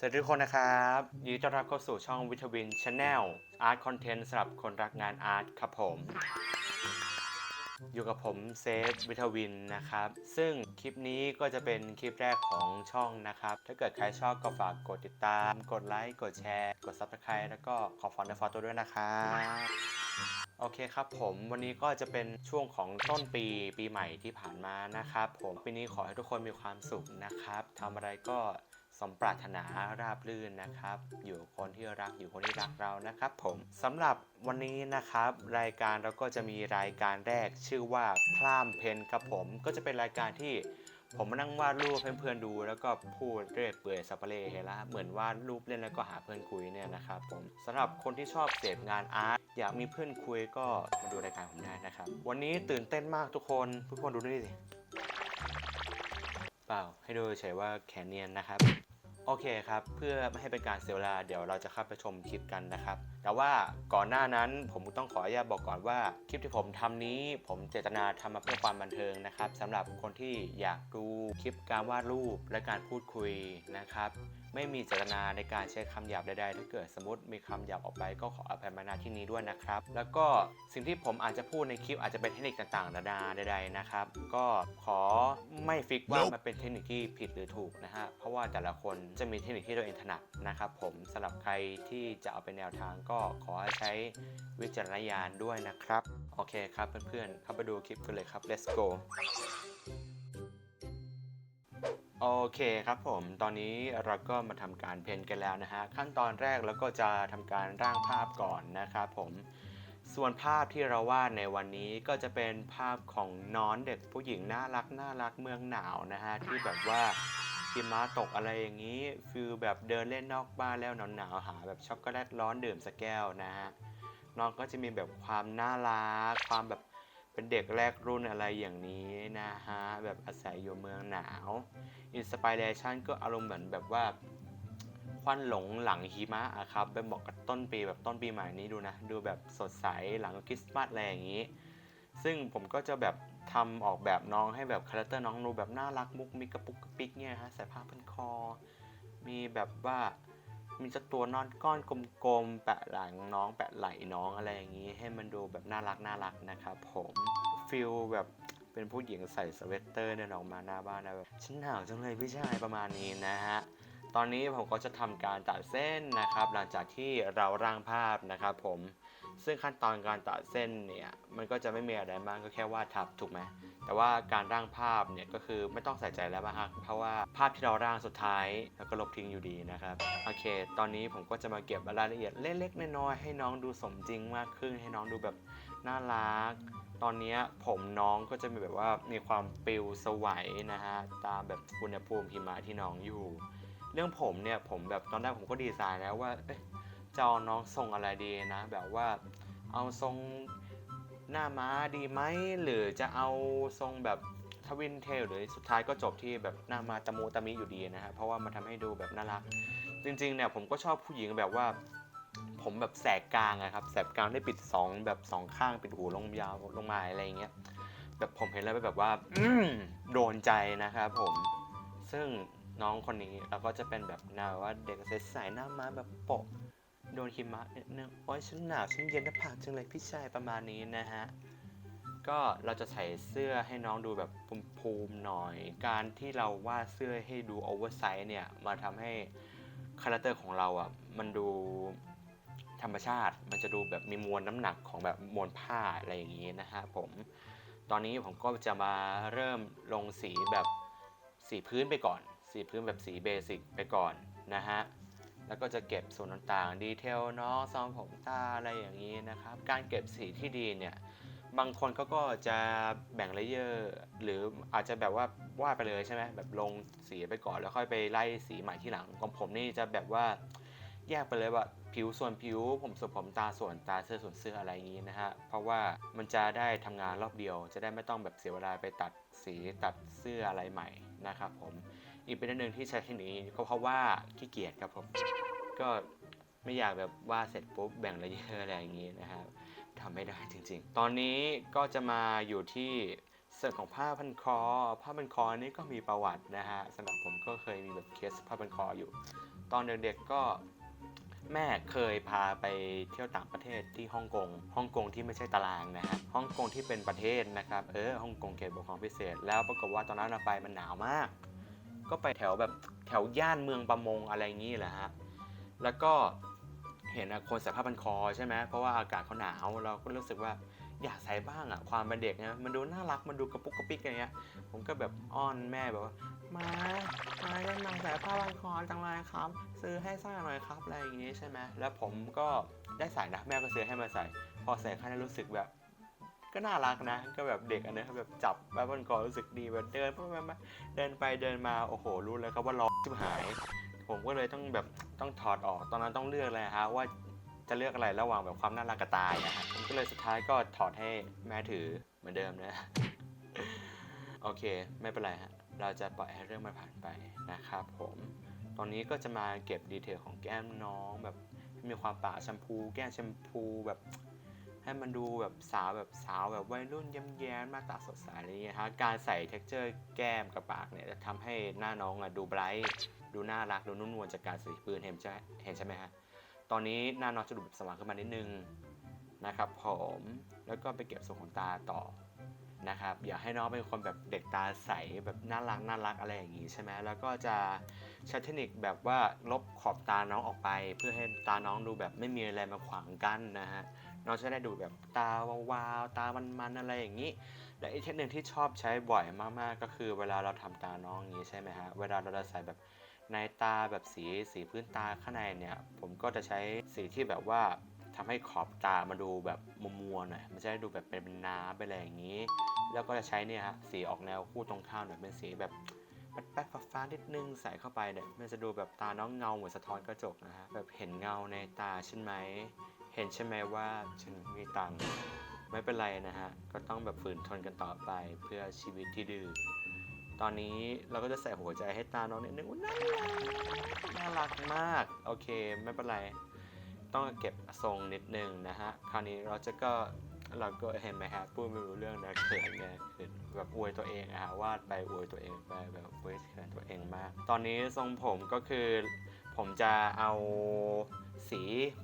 สวัสดีทุกคนนะครับยินดีต้อนรับเข้าสู่ช่องวิทวินชาแนลอาร์ตคอนเทนต์สำหรับคนรักงานอาร์ตครับผม อยู่กับผมเซฟวิทวินนะครับ ซึ่งคลิปนี้ก็จะเป็นคลิปแรกของช่องนะครับ ถ้าเกิดใครชอบก็ฝากกดติดตาม กดไลค์ กดแชร์ กด Subscribe แล้วก็ขอฟอนต์ในฟอตัวด้วยนะครับโอเคครับผมวันนี้ก็จะเป็นช่วงของต้นปีปีใหม่ที่ผ่านมานะครับผมปีนี้ขอให้ทุกคนมีความสุขนะครับทำอะไรก็ สมปรารถนาราบรื่นนะครับ อยู่กับคนที่รักอยู่คนที่รักเรานะครับ ผมสำหรับวันนี้นะครับ รายการเราก็จะมีรายการแรกชื่อว่าพร่ามเพนครับผม ก็จะเป็นรายการที่ผมมานั่งวาดรูปให้เพื่อนๆดูแล้วก็พูดเรื่อยเปื่อยสับเปะเลเฮละเหมือนวาดรูปเล่นแล้วก็หาเพื่อนคุยเนี่ยนะครับผมสำหรับคนที่ชอบเสพงานอาร์ตอยากมีเพื่อนคุยก็มาดูรายการผมได้นะครับ วันนี้ตื่นเต้นมากทุกคนทุกคนดูนี่สิเปล่าให้ดูเฉยๆว่าแขนเนียนนะครับ โอเคครับ เพื่อไม่ให้เป็นการเสียเวลาเดี๋ยวเราจะเข้าไปชมคลิปกันนะครับ แต่ว่าก่อนหน้านั้นผมต้องขออนุญาตบอกก่อนว่าคลิปที่ผมทำนี้ ผมเจตนาทำมาเพื่อความบันเทิงนะครับสำหรับคนที่อยากดูคลิปการวาดรูปและการพูดคุยนะครับไม่มีเจตนาในการใช้คำหยาบใดๆ ถ้าเกิดสมมติมีคำหยาบออกไปก็ขออภัยมาณที่นี้ด้วยนะครับ แล้วก็สิ่งที่ผมอาจจะพูดในคลิปอาจจะเป็นเทคนิคต่างๆนานาใดๆนะครับ ก็ขอไม่ฟิกว่ามันเป็นเทคนิคที่ผิดหรือถูกนะฮะ เพราะว่าแต่ละคนจะมีเทคนิคที่ตัวเองถนัดนะครับผมสำหรับใครที่จะเอาเป็นแนวทางก็ขอให้ใช้วิจารณญาณด้วยนะครับ โอเคครับเพื่อนๆเข้าไปดูคลิปกันเลยครับ let's go โอเคครับผม ตอนนี้เราก็มาทำการเพ้นกันแล้วนะฮะ ขั้นตอนแรกเราก็จะทำการร่างภาพก่อนนะครับผม ส่วนภาพที่เราวาดในวันนี้ก็จะเป็นภาพของน้อนเด็กผู้หญิงน่ารักน่ารักเมืองหนาวนะฮะ ที่แบบว่า หิมะตกอะไรอย่างนี้ฟิลแบบเดินเล่นนอกบ้านแล้วหนาวๆหาแบบช็อกโกแลตร้อนดื่มสักแก้วนะฮะน้องก็จะมีแบบความน่ารักความแบบเป็นเด็กแรกรุ่นอะไรอย่างนี้นะฮะแบบอาศัยอยู่เมืองหนาวอินสปิเรชันก็อารมณ์เหมือนแบบว่าควันหลงหลังหิมะอะครับไปบอกกับต้นปีแบบต้นปีใหม่นี้ดูนะ ดูแบบสดใสหลังคริสต์มาสอะไรอย่างนี้ ซึ่งผมก็จะแบบ ทำออกแบบน้องให้แบบคาแรคเตอร์น้องดูแบบน่ารักมุกมิกระปุกกระปิกเนี่ยฮะใส่ผ้าพันคอ มีแบบว่ามีเจ้าตัวนอนก้อนกลมๆ แปะหลังน้องแปะไหล่น้องอะไรอย่างนี้ให้มันดูแบบน่ารักน่ารักนะครับผมฟิลแบบเป็นผู้หญิงใส่สเวตเตอร์เนี่ยออกมาหน้าบ้านนะแบบฉันหนาวจังเลยพี่ชายประมาณนี้นะฮะตอนนี้ผมก็จะทำการตัดเส้นนะครับ หลังจากที่เราร่างภาพนะครับผม ซึ่งขั้นตอนการตัดเส้นเนี่ยมันก็จะไม่มีอะไรมากก็แค่วาดทับถูกไหมแต่ว่าการร่างภาพเนี่ยก็คือไม่ต้องใส่ใจแล้วมากเพราะว่าภาพที่เราร่างสุดท้ายแล้วก็ลบทิ้งอยู่ดีนะครับโอเค ตอนนี้ผมก็จะมาเก็บรายละเอียดเล็กๆน้อยๆให้น้องดูสมจริงมากขึ้น ให้น้องดูแบบน่ารัก ตอนนี้ผมน้องก็จะมีแบบว่ามีความปลิวสวัยนะฮะตามแบบอุณหภูมิหิมะที่น้องอยู่ เรื่องผมเนี่ยผมแบบตอนแรกผมก็ดีไซน์แล้วว่า จะเอาน้องทรงอะไรดีนะ แบบว่าเอาทรงหน้าม้าดีไหมหรือจะเอาทรงแบบทวินเทลหรือสุดท้ายก็จบที่แบบหน้ามาตะมูตะมิอยู่ดีนะฮะเพราะว่ามันทำให้ดูแบบน่ารัก จริงๆเนี่ยผมก็ชอบผู้หญิงแบบว่า ผมแบบแสกกลางอะครับแสกกลางได้ปิดสองแบบสองข้างปิดหูลงยาวลงมาอะไรอย่างเงี้ยแบบผมเห็นแล้วแบบว่าโดนใจนะครับผมซึ่งน้องคนนี้เราก็จะเป็นแบบแนวว่าเด็กใสๆหน้าม้าแบบโปะ โดนหิมะนิดนึงโอ้ยฉันหนาวฉันเย็นหน้าผากจังเลยพี่ชายประมาณนี้นะฮะ ก็เราจะใส่เสื้อให้น้องดูแบบภูมิๆหน่อย การที่เราวาดเสื้อให้ดูโอเวอร์ไซส์เนี่ย มาทำให้คาแรคเตอร์ของเราอะ มันดูธรรมชาติ มันจะดูแบบมีมวลน้ำหนักของแบบมวลผ้าอะไรอย่างนี้นะฮะผม ตอนนี้ผมก็จะมาเริ่มลงสีแบบสีพื้นไปก่อน สีพื้นแบบสีเบสิกไปก่อนนะฮะ แล้วก็จะเก็บส่วนต่างๆ ดีเทลเนาะซองผมตาอะไรอย่างนี้นะครับ การเก็บสีที่ดีเนี่ย บางคนเขาก็จะแบ่งเลเยอร์ หรืออาจจะแบบว่าวาดไปเลยใช่ไหมแบบลงสีไปก่อนแล้วค่อยไปไล่สีใหม่ที่หลัง ของผมนี่จะแบบว่าแยกไปเลยว่าผิวส่วนผิว ผมส่วนผมตาส่วนตาเสื้อส่วนเสื้ออะไรอย่างนี้นะฮะ เพราะว่ามันจะได้ทำงานรอบเดียว จะได้ไม่ต้องแบบเสียเวลาไปตัดสีตัดเสื้ออะไรใหม่นะครับผม อีกประเด็นหนึ่งที่ใช้เทคนิคนี้ก็เพราะว่าขี้เกียจครับผมก็ไม่อยากแบบว่าเสร็จปุ๊บแบ่งเลเยอร์อะไรอย่างนี้นะครับทำไม่ได้จริง ๆ ตอนนี้ก็จะมาอยู่ที่ส่วนของผ้าพันคอ ผ้าพันคอนี่ก็มีประวัตินะฮะสำหรับผมก็เคยมีแบบเคสผ้าพันคออยู่ ตอนเด็กๆก็แม่เคยพาไปเที่ยวต่างประเทศที่ฮ่องกง ฮ่องกงที่ไม่ใช่ตารางนะฮะ ฮ่องกงที่เป็นประเทศนะครับ เออ ฮ่องกงเขตปกครองพิเศษ แล้วปรากฏว่าตอนนั้นเราไปมันหนาวมาก ก็ไปแถวแบบแถวย่านเมืองประมงอะไรอย่างนี้แหละฮะ แล้วก็เห็นคนใส่ผ้าพันคอใช่ไหมเพราะว่าอากาศเขาหนาวเราก็รู้สึกว่าอยากใส่บ้างอะความเป็นเด็กนะมันดูน่ารักมันดูกระปุกกระปิกอย่างเงี้ย ผมก็แบบอ้อนแม่แบบว่ามามาได้มาใส่ผ้าพันคอจังเลยครับ ซื้อให้ใส่หน่อยครับอะไรอย่างงี้ใช่ไหมแล้วผมก็ได้ใส่นะแม่ก็ซื้อให้มาใส่ พอใส่ค่นั้นรู้สึกแบบ ก็น่ารักนะ ก็แบบเด็กอันนี้แบบจับผ้าพันคอรู้สึกดีแบบเดินไปมาเดินไปเดินมาโอ้โหรู้เลยครับว่าร้อนชิบหาย ผมก็เลยต้องแบบต้องถอดออกตอนนั้นต้องเลือกเลยฮะว่าจะเลือกอะไรระหว่างแบบความน่ารักกับตายนะฮะผมก็เลยสุดท้ายก็ถอดให้แม่ถือเหมือนเดิมนะโอเค ไม่เป็นไรฮะเราจะปล่อยให้เรื่องมันผ่านไปนะครับผมตอนนี้ก็จะมาเก็บดีเทลของแก้มน้องแบบมีความปะแชมพู แก้มแชมพูแบบ ให้มันดูแบบสาวแบบสาวแบบวัยรุ่นย้ำแย้มหน้าตาสดใสอะไรอย่างเงี้ยฮะการใส่เท็กเจอร์แก้มกับปากเนี่ยจะทำให้หน้าน้องอะดูไบรท์ดูน่ารักดูนุ่มนวลจากการสีปืนเห็นใช่เห็นใช่ไหมฮะตอนนี้หน้าน้องจะดูแบบสว่างขึ้นมานิดนึงนะครับผมแล้วก็ไปเก็บส่วนของตาต่อนะครับอยากให้น้องเป็นคนแบบเด็กตาใสแบบน่ารักน่ารักอะไรอย่างนี้ใช่ไหมแล้วก็จะใช้เทคนิคแบบว่าลบขอบตาน้องออกไป เพื่อให้ตาน้องดูแบบไม่มีอะไรมาขวางกั้นนะฮะ น้องจะได้ดูแบบตาวาวๆตามันๆอะไรอย่างนี้ และอีกเทคนิคที่ชอบใช้บ่อยมากๆ ก็คือเวลาเราทำตาน้องอย่างนี้ใช่ไหมฮะเวลาเราจะใส่แบบในตาแบบสีสีพื้นตาข้างในเนี่ย ผมก็จะใช้สีที่แบบว่าทำให้ขอบตามาดูแบบมัวๆหน่อยมันจะได้ดูแบบเป็นน้ำเป็นอะไรอย่างนี้ แล้วก็จะใช้เนี่ยฮะสีออกแนวคู่ตรงข้ามหน่อยเป็นสีแบบแป๊ดๆฟ้าๆนิดนึงใส่เข้าไปเนี่ยมันจะดูแบบตาน้องเงาเหมือนสะท้อนกระจกนะฮะแบบเห็นเงาในตาใช่ไหม เห็นใช่ไหมว่าฉันมีตังค์ไม่เป็นไรนะฮะ ก็ต้องแบบฝืนทนกันต่อไปเพื่อชีวิตที่ดื้อตอนนี้เราก็จะใส่หัวใจให้ตาน้องนิดนึงน่ารักน่ารักมาก โอเค ไม่เป็นไร ต้องเก็บทรงนิดนึงนะฮะ คราวนี้เราจะก็เราก็เห็นไหมฮะพูดไม่รู้เรื่องนะเขินไงเขินแบบอวยตัวเองอะฮะวาดไปอวยตัวเองไปแบบอวยเขินตัวเองมาก ตอนนี้ทรงผมก็คือผมจะเอา สี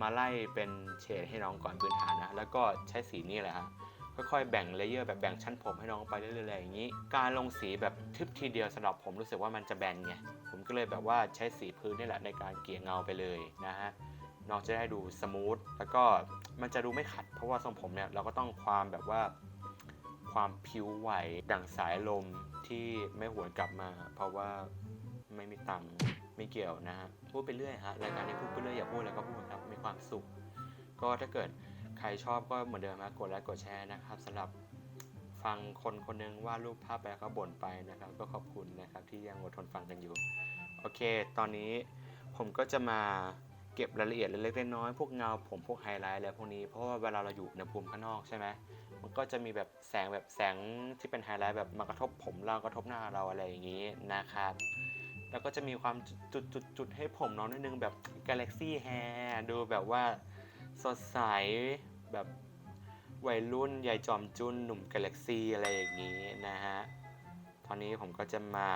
มาไล่เป็นเฉดให้น้องก่อนพื้นฐานนะ แล้วก็ใช้สีนี้แหละฮะค่อยๆแบ่งเลเยอร์แบบแบ่งชั้นผมให้น้องไปเรื่อยๆอย่างนี้ การลงสีแบบทึบทีเดียวสำหรับผมรู้สึกว่ามันจะแบนไงผมก็เลยแบบว่าใช้สีพื้นนี่แหละในการเกลี่ยเงาไปเลยนะฮะน้องจะได้ดูสมูทแล้วก็มันจะดูไม่ขัด เพราะว่าทรงผมเนี่ยเราก็ต้องความแบบว่าความผิวไหวดั่งสายลมที่ไม่หวนกลับมา เพราะว่าไม่มีตังค์ ไม่เกี่ยวนะฮะพูดไปเรื่อยฮะรายการนี้พูดไปเรื่อยอย่าพูดแล้วก็พูดครับมีความสุข ก็ถ้าเกิดใครชอบก็เหมือนเดิมนะกดไลค์กดแชร์นะครับสำหรับฟังคนคนหนึงวาดรูปภาพไปแล้วก็บ่นไปนะครับ ก็ขอบคุณนะครับที่ยังอดทนฟังกันอยู่โอเค ตอนนี้ผมก็จะมาเก็บรายละเอียดเล็กๆน้อยๆพวกเงาผมพวกไฮไลท์อะไรพวกนี้เพราะว่าเวลาเราอยู่ในภูมิข้างนอกใช่ไหมมันก็จะมีแบบแสงแบบแสงที่เป็นไฮไลท์แบบมากระทบผมเรากระทบหน้าเราอะไรอย่างนี้นะครับ แล้วก็จะมีความจุดๆๆให้ผมน้องนิดนึงแบบ Galaxy Hair ดูแบบว่าสดใสแบบวัยรุ่นใหญ่จอมจุนหนุ่ม Galaxy อะไรอย่างนี้นะฮะ ตอนนี้ผมก็จะมา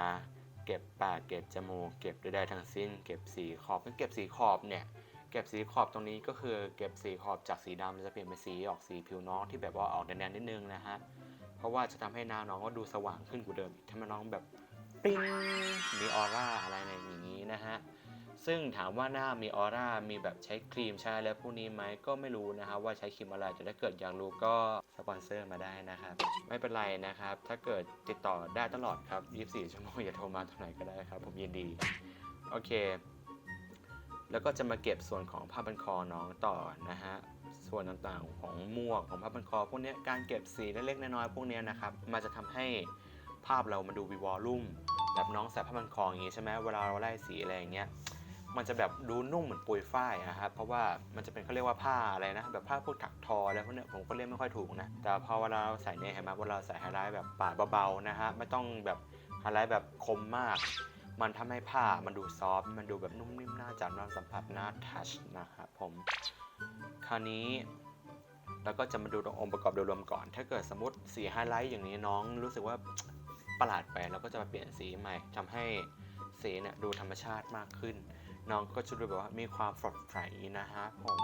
เก็บปากเก็บจมูกเก็บใดๆทั้งสิ้น เก็บสีขอบเก็บสีขอบเนี่ยเก็บสีขอบตรงนี้ก็คือเก็บสีขอบจากสีดำจะเปลี่ยนเป็นสีออกสีผิวน้องที่แบบว่าออกแดงๆนิดนึงนะฮะ เพราะว่าจะทำให้หน้าน้องก็ดูสว่างขึ้นกว่าเดิมอีกทำให้น้องแบบ ปิ้งมีออร่าอะไรในอย่างนี้นะฮะ ซึ่งถามว่าหน้ามีออร่ามีแบบใช้ครีมใช้อะไรพวกนี้ไหมก็ไม่รู้นะครับว่าใช้ครีมอะไรแต่ถ้าเกิดอยากรู้ก็สปอนเซอร์มาได้นะครับ ไม่เป็นไรนะครับ ถ้าเกิดติดต่อได้ตลอดครับ 24 ชั่วโมงอย่าโทรมาเท่ไหร่ก็ได้ครับ ผมยินดี โอเค แล้วก็จะมาเก็บส่วนของผ้าพันคอน้องต่อนะฮะส่วนต่างๆของหมวกของผ้าพันคอพวกนี้การเก็บสีเล็กๆน้อยๆพวกนี้นะครับมันจะทำให้ ภาพเรามันดูวีวอลลุ่มแบบน้องใส่ผ้าพันคออย่างงี้ใช่ไหมเวลาเราไล่สีอะไรอย่างเงี้ยมันจะแบบดูนุ่มเหมือนปุยฝ้ายอะครับเพราะว่ามันจะเป็นเขาเรียกว่าผ้าอะไรนะ แบบผ้าพวกถักทออะไรพวกเนี้ยผมก็เรียกไม่ค่อยถูกนะ แต่พอเวลาเราใส่เนี่ยเห็นไหมเวลาเราใส่ไฮไลท์แบบปาดเบาๆนะฮะไม่ต้องแบบไฮไลท์แบบคมมาก มันทำให้ผ้ามันดูซอฟมันดูแบบนุ่มนิ่มน่าจับน่าสัมผัสน่าทัชนะครับผมคราวนี้แล้วก็จะมาดูองค์ประกอบโดยรวมก่อน ถ้าเกิดสมมติสีไฮไลท์อย่างนี้น้องรู้สึกว่า ประหลาดไปเราก็จะมาเปลี่ยนสีใหม่ทำให้สีเนี่ยดูธรรมชาติมากขึ้น น้องก็จะดูแบบว่ามีความสดใสนะฮะผม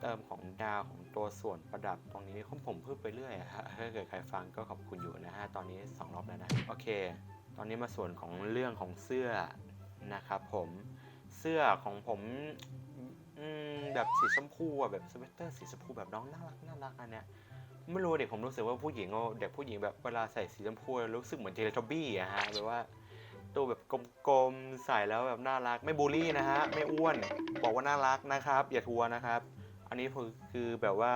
เติมของดาวของตัวส่วนประดับตรงนี้ของผมเพิ่มไปเรื่อยอะฮะถ้าเกิดใครฟังก็ขอบคุณอยู่นะฮะตอนนี้สองรอบแล้วนะโอเค ตอนนี้มาส่วนของเรื่องของเสื้อนะครับผมเสื้อของผมแบบสีชมพูอะแบบสเวตเตอร์สีชมพูแบบน้องน่ารักน่ารักอันเนี้ย ไม่รู้เด็กผมรู้สึกว่าผู้หญิงเด็กผู้หญิงแบบเวลาใส่สีชมพูรู้สึกเหมือนเทเลทอบบี้อะฮะแบบว่าตัวแบบกลมๆใส่แล้วแบบน่ารักไม่บูลลี่นะฮะไม่อ้วนบอกว่าน่ารักนะครับ อย่าทัวร์นะครับ อันนี้คือคือแบบว่า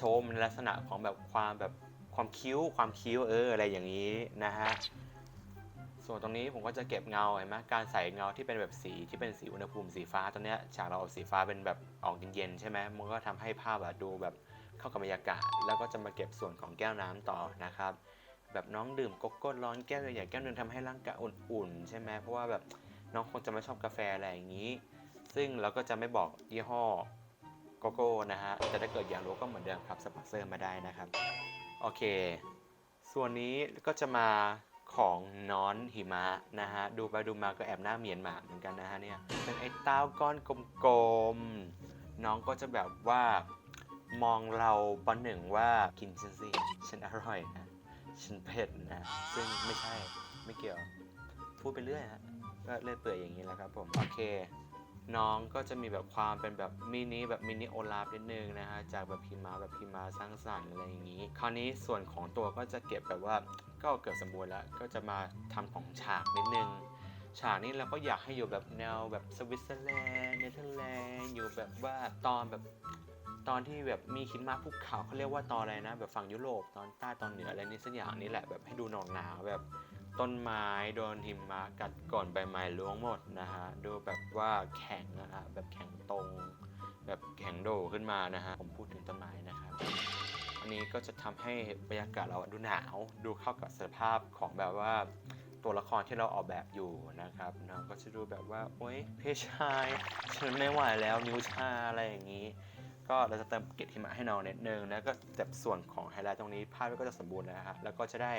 ชว์ในลักษณะของแบบความแบบความคิ้วความคิ้วเอออะไรอย่างนี้นะฮะส่วนตรงนี้ผมก็จะเก็บเงาเห็นไหมการใส่เงาที่เป็นแบบสีที่เป็นสีอุณหภูมิสีฟ้าตอนเนี้ยฉากเราเอาสีฟ้าเป็นแบบออกเย็นๆใช่ไหมมันก็ทำให้ภาพแบบดูแบบ เข้ากับบรรยากาศ แล้วก็จะมาเก็บส่วนของแก้วน้ำต่อนะครับ แบบน้องดื่มโกโก้ร้อนแก้วใหญ่แก้วนึงทำให้ร่างกายอุ่นๆใช่ไหมเพราะว่าแบบน้องคงจะไม่ชอบกาแฟอะไรอย่างนี้ ซึ่งเราก็จะไม่บอกยี่ห้อโกโก้นะฮะแต่ถ้าเกิดอยากรู้ก็เหมือนเดิมครับสปอนเซอร์มาได้นะครับโอเค ส่วนนี้ก็จะมาของน้อนหิมะนะฮะดูไปดูมาก็แอบหน้าเหมียนหมากเหมือนกันนะฮะเนี่ยเป็นไอ้เต้าก้อนกลมๆน้องก็จะแบบว่า มองเราประหนึ่งว่ากินฉันสิฉันอร่อยนะฉันเผ็ดนะ ซึ่งไม่ใช่ไม่เกี่ยว พูดไปเรื่อยฮะก็เลื่อยเปื่อยอย่างนี้แหละครับผมโอเคน้องก็จะมีแบบความเป็นแบบมินิแบบมินิโอลาฟนิดนึงนะฮะจากแบบพิมาแบบพิมาสร้างสรรค์อะไรอย่างนี้ คราวนี้ส่วนของตัวก็จะเก็บแบบว่าก็เกือบสมบูรณ์แล้ว ก็จะมาทำของฉากนิดนึง ฉากนี้เราก็อยากให้อยู่แบบแนวแบบสวิตเซอร์แลนด์เนเธอร์แลนด์อยู่แบบว่าตอนแบบ ตอนที่แบบมีหิมะภูเขาเขาเรียกว่าตอนอะไรนะ แบบฝั่งยุโรปตอนใต้ตอนเหนืออะไรนี่สักอย่างนี่แหละแบบให้ดูหนาวหนาวแบบต้นไม้โดนหิมะกัดก่อนใบไม้ร่วงหมดนะฮะดูแบบว่าแข็งนะฮะแบบแข็งตรง แบบแข็งโดขึ้นมานะฮะผมพูดถึงต้นไม้นะครับอันนี้ก็จะทำให้บรรยากาศเราดูหนาวดูเข้ากับสภาพของแบบว่าตัวละครที่เราออกแบบอยู่นะครับน้องก็จะดูแบบว่า โอ๊ยเพชชาย ฉันไม่ไหวแล้วนิ้วชาอะไรอย่างนี้ ก็เราจะเติมเกล็ดหิมะให้น้องนิดนึงแล้วก็จับส่วนของไฮไลท์ตรงนี้ภาพก็จะสมบูรณ์แล้วนะครับแล้วก็จะได้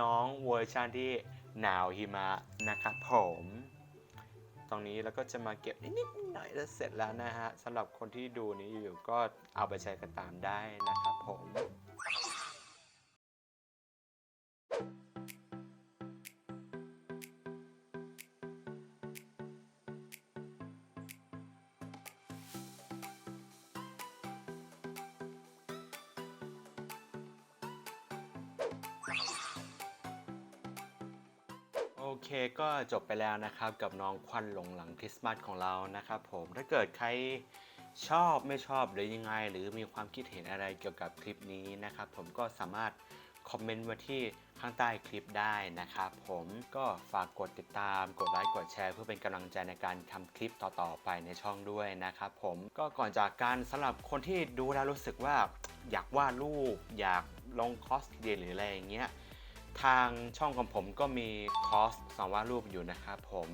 น้องเวอร์ชันที่หนาวหิมะนะครับผมตรงนี้แล้วก็จะมาเก็บนิดๆหน่อยๆแล้วเสร็จแล้วนะฮะสำหรับคนที่ดูนี้อยู่ก็เอาไปใช้กันตามได้นะครับผม เคก็จบไปแล้วนะครับกับน้องควันหลงหลังคริสต์มาสของเรานะครับผมถ้าเกิดใครชอบไม่ชอบหรือยังไง หรือมีความคิดเห็นอะไรเกี่ยวกับคลิปนี้นะครับผมก็สามารถคอมเมนต์ไว้ที่ข้างใต้คลิปได้นะครับผมก็ฝากกดติดตาม กดไลค์กดแชร์ เพื่อเป็นกำลังใจในการทำคลิปต่อๆไปในช่องด้วยนะครับผมก็ก่อนจากการสำหรับคนที่ดูแล้วรู้สึกว่าอยากวาดรูป อยากลงคอสเรียนหรืออะไรอย่างเงี้ย ทางช่องของผมก็มีคอร์สสอนวาดรูปอยู่นะครับผม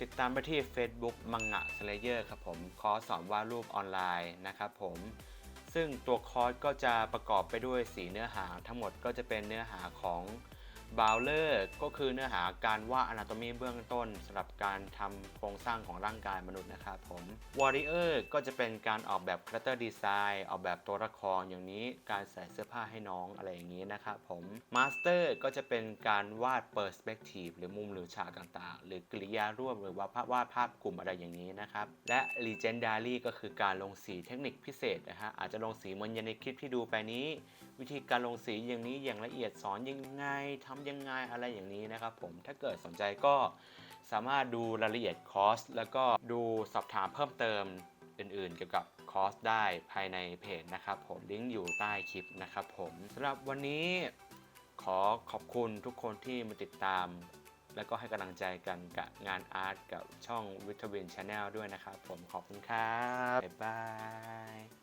ติดตามไปที่ Facebook มังงะสเลเยอร์ครับผมคอร์สสอนวาดรูปออนไลน์นะครับผมซึ่งตัวคอร์สก็จะประกอบไปด้วย 4 เนื้อหาทั้งหมดก็จะเป็นเนื้อหาของ บาวเลอร์ก็คือเนื้อหาการวาดอนาโตมีเบื้องต้นสำหรับการทำโครงสร้างของร่างกายมนุษย์นะครับผมวอริเออร์ก็จะเป็นการออกแบบคาแรคเตอร์ดีไซน์ออกแบบตัวละครอย่างนี้การใส่เสื้อผ้าให้น้องอะไรอย่างนี้นะครับผมมาสเตอร์ก็จะเป็นการวาดเปอร์สเปกทีฟหรือมุมหรือฉากต่างๆ หรือกริยาร่วมหรือว่าภาพวาดภาพกลุ่มอะไรอย่างนี้นะครับและ Legendary ก็คือการลงสีเทคนิคพิเศษนะฮะอาจจะลงสีเหมือนยางในคลิปที่ดูไปนี้ วิธีการลงสีอย่างนี้อย่างละเอียดสอนยังไงทำยังไงอะไรอย่างนี้นะครับผมถ้าเกิดสนใจก็สามารถดูรายละเอียดคอร์สแล้วก็ดูสอบถามเพิ่มเติมอื่นๆ เกี่ยวกับคอร์สได้ภายในเพจนะครับผมลิงก์อยู่ใต้คลิปนะครับผมสำหรับวันนี้ขอขอบคุณทุกคนที่มาติดตาม แล้วก็ให้กำลังใจกันกับงานอาร์ตกับช่องวิทเวนชาแนลด้วยนะครับผมขอบคุณครับ บ๊ายบาย